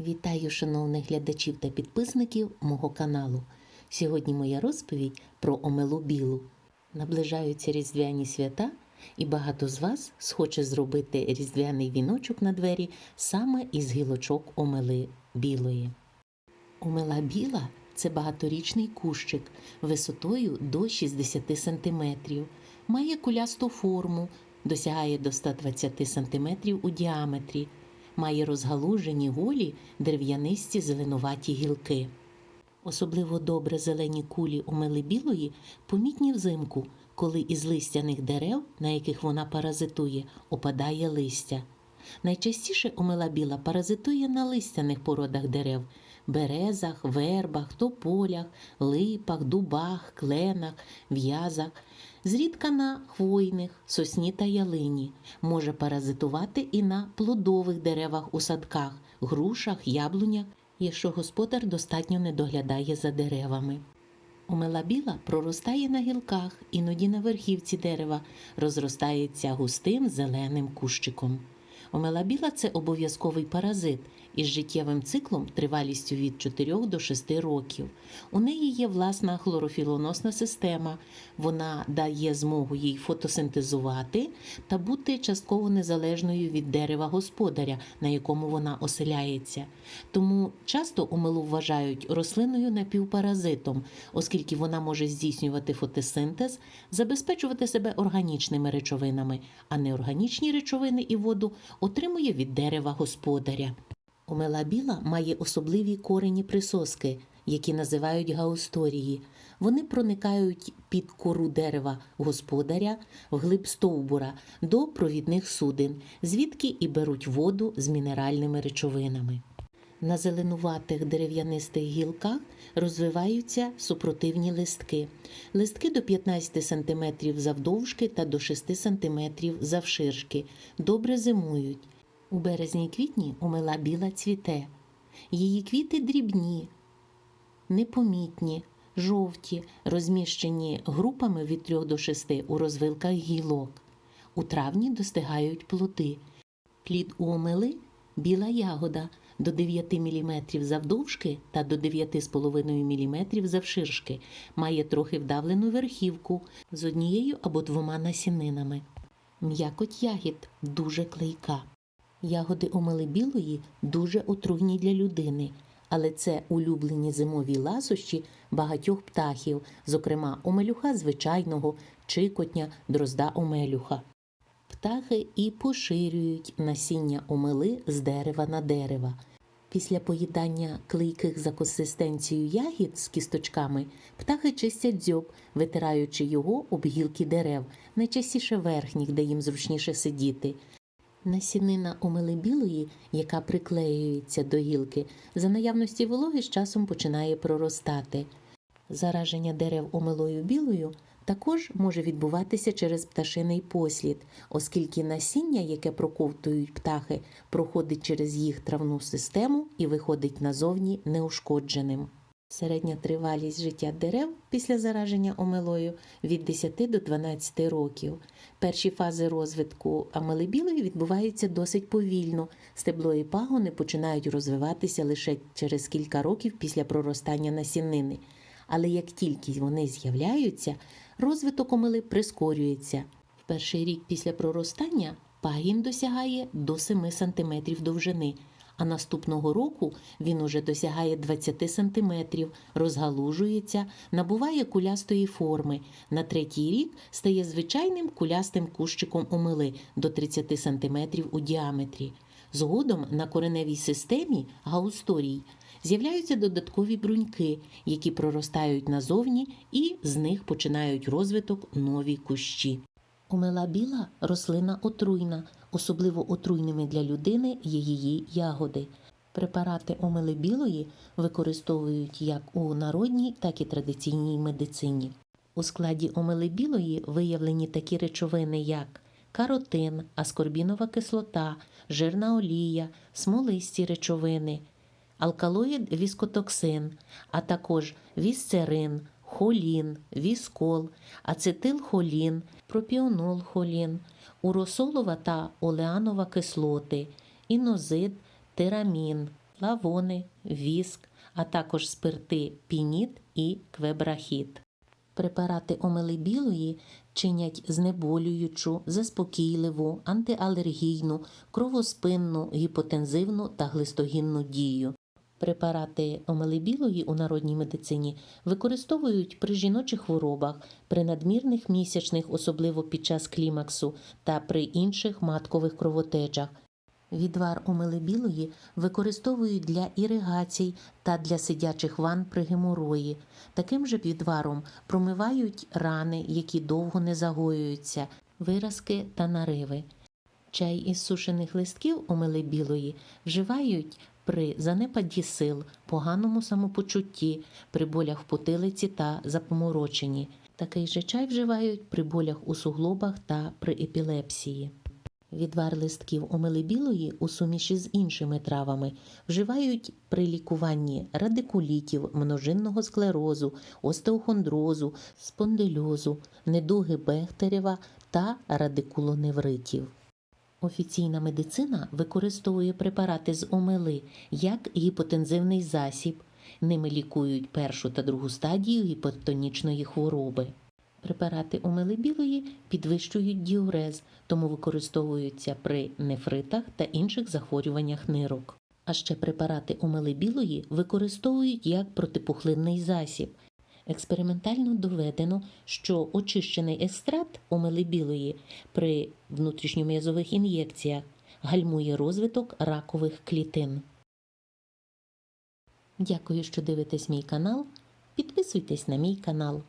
Вітаю шановних глядачів та підписників мого каналу. Сьогодні моя розповідь про омелу білу. Наближаються різдвяні свята, і багато з вас схоче зробити різдвяний віночок на двері саме із гілочок омели білої. Омела біла це багаторічний кущик висотою до 60 см, має кулясту форму, досягає до 120 см у діаметрі, має розгалужені голі дерев'янисті зеленуваті гілки. Особливо добре зелені кулі омели білої помітні взимку, коли із листяних дерев, на яких вона паразитує, опадає листя. Найчастіше омела біла паразитує на листяних породах дерев березах, вербах, тополях, липах, дубах, кленах, в'язах, зрідка на хвойних, сосні та ялині, може паразитувати і на плодових деревах у садках, грушах, яблунях, якщо господар достатньо не доглядає за деревами. Омела біла проростає на гілках, іноді на верхівці дерева, розростається густим зеленим кущиком. Омела біла це обов'язковий паразит із життєвим циклом тривалістю від 4 до 6 років. У неї є власна хлорофілоносна система. Вона дає змогу їй фотосинтезувати та бути частково незалежною від дерева господаря, на якому вона оселяється. Тому часто омелу вважають рослиною напівпаразитом, оскільки вона може здійснювати фотосинтез, забезпечувати себе органічними речовинами, а неорганічні речовини і воду отримує від дерева господаря. Омела біла має особливі корені присоски, які називають гаусторії. Вони проникають під кору дерева господаря вглиб стовбура до провідних суден, звідки і беруть воду з мінеральними речовинами. На зеленуватих дерев'янистих гілках розвиваються супротивні листки. Листки до 15 см завдовжки та до 6 см завширшки. Добре зимують. У березні квітні омела біла цвіте. Її квіти дрібні, непомітні, жовті, розміщені групами від 3 до 6 у розвилках гілок. У травні достигають плоди. Плід у омели біла ягода до 9 мм завдовжки та до 9,5 мм завширшки, має трохи вдавлену верхівку з однією або двома насінинами. М'якоть ягід дуже клейка. Ягоди омели білої дуже отруйні для людини, але це улюблені зимові ласощі багатьох птахів, зокрема омелюха звичайного, чикотня, дрозда омелюха. Птахи і поширюють насіння омели з дерева на дерева. Після поїдання клейких за консистенцією ягід з кісточками птахи чистять дзьоб, витираючи його об гілки дерев, найчастіше верхніх, де їм зручніше сидіти. Насінина омели білої, яка приклеюється до гілки, за наявності вологи з часом починає проростати. Зараження дерев омелою білою також може відбуватися через пташиний послід, оскільки насіння, яке проковтують птахи, проходить через їх травну систему і виходить назовні неушкодженим. Середня тривалість життя дерев після зараження омелою від 10 до 12 років. Перші фази розвитку амели білої відбуваються досить повільно. Стебло і пагони починають розвиватися лише через кілька років після проростання насінини. Але як тільки вони з'являються, розвиток омели прискорюється. В перший рік після проростання пагін досягає до 7 см довжини, а наступного року він уже досягає 20 см, розгалужується, набуває кулястої форми. На третій рік стає звичайним кулястим кущиком омели до 30 см у діаметрі. Згодом на кореневій системі гаусторій з'являються додаткові бруньки, які проростають назовні, і з них починають розвиток нові кущі. Омела біла рослина отруйна, особливо отруйними для людини є її ягоди. Препарати омели білої використовують як у народній, так і традиційній медицині. У складі омели білої виявлені такі речовини, як каротин, аскорбінова кислота, жирна олія, смолисті речовини, алкалоїд віскотоксин, а також вісцерин, холін, віскол, ацетилхолін, пропіонолхолін, уросолова та олеанова кислоти, інозид, тирамін, флавони, віск, а також спирти пініт і квебрахіт. Препарати омели білої чинять знеболюючу, заспокійливу, антиалергійну, кровоспинну, гіпотензивну та глистогінну дію. Препарати омели білої у народній медицині використовують при жіночих хворобах, при надмірних місячних, особливо під час клімаксу, та при інших маткових кровотечах. Відвар омели білої використовують для іригацій та для сидячих ванн при геморої. Таким же відваром промивають рани, які довго не загоюються, виразки та нариви. Чай із сушених листків омели білої вживають при занепаді сил, поганому самопочутті, при болях в потилиці та запомороченні. Такий же чай вживають при болях у суглобах та при епілепсії. Відвар листків омели білої у суміші з іншими травами вживають при лікуванні радикулітів, множинного склерозу, остеохондрозу, спондильозу, недуги Бехтерєва та радикулоневритів. Офіційна медицина використовує препарати з омели як гіпотензивний засіб. Ними лікують першу та другу стадію гіпотонічної хвороби. Препарати омели білої підвищують діурез, тому використовуються при нефритах та інших захворюваннях нирок. А ще препарати омели білої використовують як протипухлинний засіб. Експериментально доведено, що очищений екстракт омели білої при внутрішньом'язових ін'єкціях гальмує розвиток ракових клітин. Дякую, що дивитесь мій канал. Підписуйтесь на мій канал.